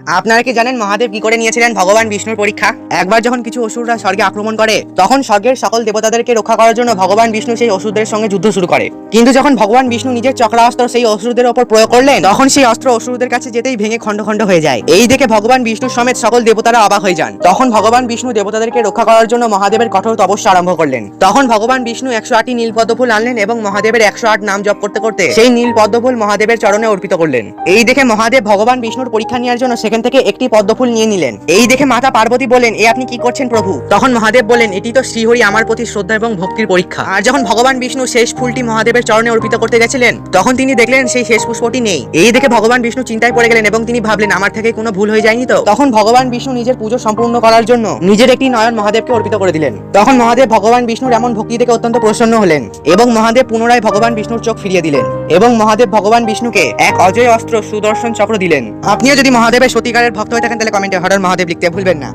আপনারা কি জানেন মহাদেব কি করে নিয়েছিলেন ভগবান বিষ্ণুর পরীক্ষা? একবার যখন কিছু অসুররা স্বর্গে আক্রমণ করে, তখন স্বর্গের সকল দেবতাদেরকে রক্ষা করার জন্য ভগবান বিষ্ণু সেই অসুরদের সঙ্গে যুদ্ধ শুরু করে। কিন্তু যখন ভগবান বিষ্ণু নিজের চক্রাস্ত্র সেই অসুরদের ওপর প্রয়োগ করলেন, তখন সেই অস্ত্র অসুরদের কাছে যেতেই ভেঙে খণ্ড খণ্ড হয়ে যায়। এই দেখে ভগবান বিষ্ণু সমেত সকল দেবতারা অবাক হয়ে যান। তখন ভগবান বিষ্ণু দেবতাদেরকে রক্ষা করার জন্য মহাদেবের কঠোর তপস্যা আরম্ভ করলেন। তখন ভগবান বিষ্ণু একশো আটটি নীল পদ্মফুল আনলেন এবং মহাদেবের একশো আট নাম জপ করতে করতে সেই নীল পদ্মফুল মহাদেবের চরণে অর্পিত করলেন। এই দেখে মহাদেব ভগবান বিষ্ণুর পরীক্ষা নেওয়ার জন্য সেখান থেকে একটি পদ্মফুল নিয়ে নিলেন। এই দেখে মাতা পার্বতী বলেন এ আপনি কি করছেন প্রভু? তখন মহাদেব বলেন এটি তো শ্রীহরি আমার প্রতি শ্রদ্ধা এবং ভক্তির পরীক্ষা। আর যখন ভগবান বিষ্ণু শেষ ফুলটি মহাদেবের চরণে অর্পিত করতে গেছিলেন, তখন তিনি দেখলেন সেই শেষ পুষ্পটি নেই। এই দেখে ভগবান বিষ্ণু চিন্তায় পড়ে গেলেন এবং তিনি ভাবলেন, আমার থেকে কোনো ভুল হয়ে যায়নি তো? তখন ভগবান বিষ্ণু নিজের পুজো সম্পূর্ণ করার জন্য নিজের একটি নয়ন মহাদেবকে অর্পিত করে দিলেন। তখন মহাদেব ভগবান বিষ্ণুর এমন ভক্তি দেখে অত্যন্ত প্রসন্ন হলেন এবং মহাদেব পুনরায় ভগবান বিষ্ণুর চোখ ফিরিয়ে দিলেন এবং মহাদেব ভগবান বিষ্ণুকে এক অজয় অস্ত্র সুদর্শন চক্র দিলেন। আপনিও যদি মহাদেবের সত্যিকারের ভক্ত হয়ে থাকেন তাহলে কমেন্টে হরর মহাদেব লিখতে ভুলবেন না।